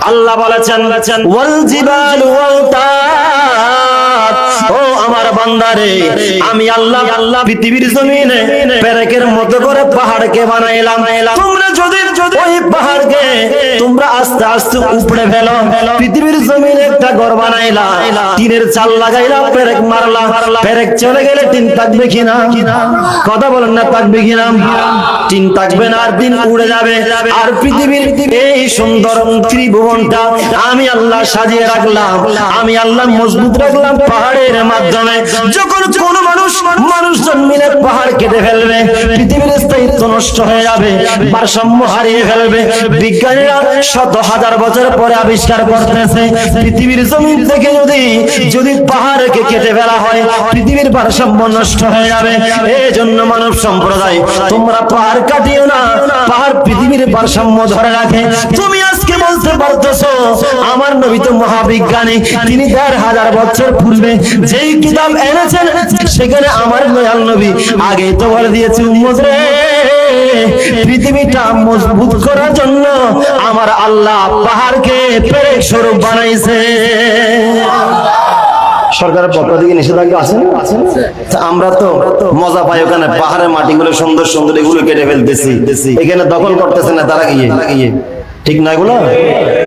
আল্লাহ বলেছেন ওয়াল জিবালু আওতাদ ও আমার বান্দারে আমি আল্লাহ আল্লাহ পৃথিবীর জমিনে পেরেকের মতো করে পাহাড়কে বানাইলাম। তোমরা যদি যদি ওই পাহাড়কে তোমরা আস্তে আস্তে উপড়ে ফেলো পৃথিবীর জমিনে একটা ঘর বানাইলা টিনের চাল লাগাইলা পেরেক মারলা পেরেক চলে গেলে টিন থাকবে কিনা? কথা বলেন না থাকবে কিনা? টিন থাকবে না, আর দিন উড়ে যাবে। আর পৃথিবীর এই সুন্দর ত্রিভুবনটা আমি আল্লাহ সাজিয়ে রাখলাম। আমি আল্লাহ মজবুত রাখলাম পাহাড়ের মাধ্যমে। যখন কোন মানুষ মানুষজন মিলে পাহাড় কেটে ফেলবে, পৃথিবীর স্থায়িত্ব নষ্ট হয়ে যাবে, ভারসাম্য হারিয়ে ফেলবে। বিজ্ঞানীরা শত হাজার বছর পরে আবিষ্কার করতেছে, পৃথিবীর জমিন থেকে যদি যদি পাহাড়কে কেটে ফেলা হয়, পৃথিবীর ভারসাম্য নষ্ট হয়ে যাবে। এই জন্য মানব সম্প্রদায়, তোমরা পাহাড় কাটিও না। পাহাড় পৃথিবীর ভারসাম্য ধরে রাখে। তুমি আজকে বলতে পারতেছো, আমার নবী তো মহাবিজ্ঞানী। তিনি দেড় হাজার বছর পূর্বে যেই কিতাব এনেছেন, সেখানে আমার দয়াল নবী আগে তো বলে দিয়েছে, উম্মত রে, পৃথিবীটা মজবুত করার জন্য আমার আল্লাহ পাহাড়কে পেরেক স্বরূপ বানাইছে। সরকারের পক্ষ থেকে নিষেধাজ্ঞা আছে? আমরা তো মজা পাই ওখানে, পাহাড়ের মাটি গুলো সুন্দর সুন্দর এগুলো কেটে ফেলতেছি। এখানে দখল করতেছে না তারা গিয়ে। ঠিক না এগুলো?